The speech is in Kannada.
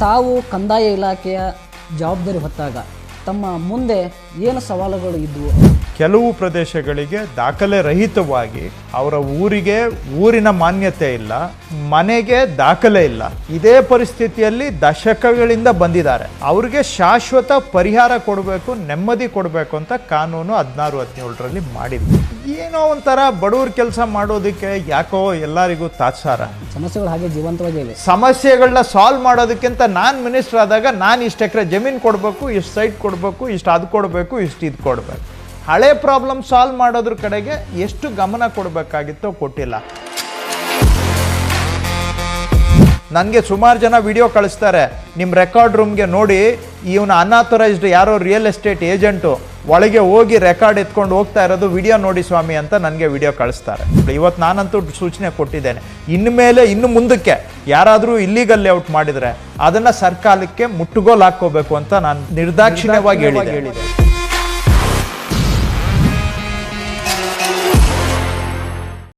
ತಾವು ಕಂದಾಯ ಇಲಾಖೆಯ ಜವಾಬ್ದಾರಿ ಹೊತ್ತಾಗ ತಮ್ಮ ಮುಂದೆ ಏನು ಸವಾಲುಗಳು ಇದ್ದವು ಕೆಲವು ಪ್ರದೇಶಗಳಿಗೆ ದಾಖಲೆ ರಹಿತವಾಗಿ ಅವರ ಊರಿಗೆ ಊರಿನ ಮಾನ್ಯತೆ ಇಲ್ಲ ಮನೆಗೆ ದಾಖಲೆ ಇಲ್ಲ. ಇದೇ ಪರಿಸ್ಥಿತಿಯಲ್ಲಿ ದಶಕಗಳಿಂದ ಬಂದಿದ್ದಾರೆ. ಅವ್ರಿಗೆ ಶಾಶ್ವತ ಪರಿಹಾರ ಕೊಡಬೇಕು ನೆಮ್ಮದಿ ಕೊಡಬೇಕು ಅಂತ ಕಾನೂನು ಹದಿನಾರು ಹದಿನೇಳರಲ್ಲಿ ಮಾಡಿದ್ವಿ ಏನೋ ಒಂಥರ ಬಡವ್ರ ಕೆಲಸ ಮಾಡೋದಕ್ಕೆ ಯಾಕೋ ಎಲ್ಲರಿಗೂ ತಾತ್ಸಾರ. ಸಮಸ್ಯೆಗಳು ಹಾಗೆ ಜೀವಂತವಾಗಿವೆ ಸಮಸ್ಯೆಗಳನ್ನ ಸಾಲ್ವ್ ಮಾಡೋದಕ್ಕಿಂತ ನಾನು ಮಿನಿಸ್ಟರ್ ಆದಾಗ ನಾನು ಇಷ್ಟು ಎಕರೆ ಜಮೀನು ಕೊಡಬೇಕು ಇಷ್ಟು ಸೈಟ್ ಕೊಡಬೇಕು, ಇಷ್ಟು ಅದು ಕೊಡಬೇಕು, ಇಷ್ಟು ಇದು ಕೊಡಬೇಕು. ಹಳೆ ಪ್ರಾಬ್ಲಮ್ ಸಾಲ್ವ್ ಮಾಡೋದ್ರ ಕಡೆಗೆ ಎಷ್ಟು ಗಮನ ಕೊಡಬೇಕಾಗಿತ್ತೋ ಕೊಟ್ಟಿಲ್ಲ. ನನಗೆ ಸುಮಾರು ಜನ ವಿಡಿಯೋ ಕಳಿಸ್ತಾರೆ. ನಿಮ್ಮ ರೆಕಾರ್ಡ್ ರೂಮ್ಗೆ ನೋಡಿ, ಇವನ ಅನಾಥರೈಸ್ಡ್ ಯಾರೋ ರಿಯಲ್ ಎಸ್ಟೇಟ್ ಏಜೆಂಟು, ಒಳಗೆ ಹೋಗಿ ರೆಕಾರ್ಡ್ ಎತ್ಕೊಂಡು ಹೋಗ್ತಾ ಇರೋದು ವಿಡಿಯೋ ನೋಡಿ ಸ್ವಾಮಿ ಅಂತ ನನಗೆ ವಿಡಿಯೋ ಕಳಿಸ್ತಾರೆ. ಇವತ್ತು ನಾನಂತೂ ಸೂಚನೆ ಕೊಟ್ಟಿದ್ದೇನೆ. ಇನ್ನು ಮೇಲೆ, ಇನ್ನು ಮುಂದಕ್ಕೆ ಯಾರಾದರೂ ಇಲ್ಲಿಗಲ್ ಲೇಔಟ್ ಮಾಡಿದರೆ, ಅದನ್ನು ಸರ್ಕಾರಕ್ಕೆ ಮುಟ್ಟುಗೋಲು ಹಾಕ್ಕೋಬೇಕು ಅಂತ ನಾನು ನಿರ್ದಾಕ್ಷಿಣ್ಯವಾಗಿ ಹೇಳಿದೆ.